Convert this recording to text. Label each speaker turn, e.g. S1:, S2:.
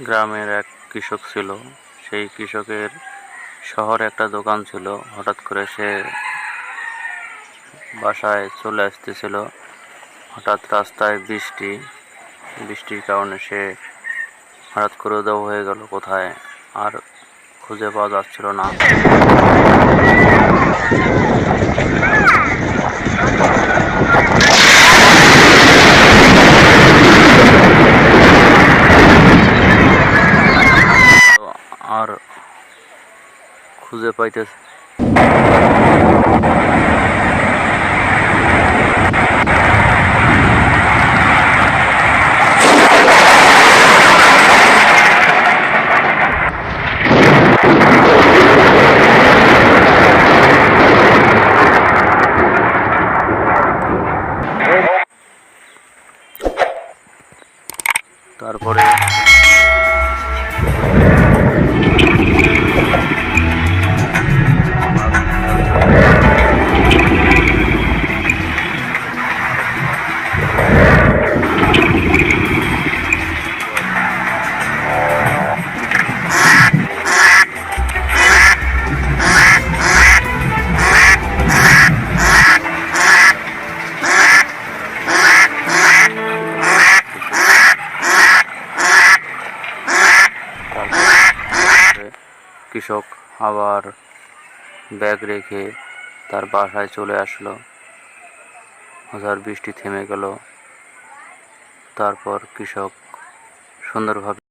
S1: গ্রামের এক কৃষক ছিল। সেই কৃষকের শহরে একটা দোকান ছিল। হঠাৎ করে সে বাসায় চলে আসতেছিল। হঠাৎ রাস্তায় বৃষ্টি। বৃষ্টির কারণে সে হঠাৎ করে উধাও হয়ে গেল কোথায়? আর খুঁজে পাওয়া যাচ্ছিল না তো আর খুঁজে পাইতে তারপরে তারপরে কৃষক আবার ব্যাগ রেখে তার বাসায় চলে আসলো। ঝড় বৃষ্টি থেমে গেল। তারপর কৃষক সুন্দরভাবে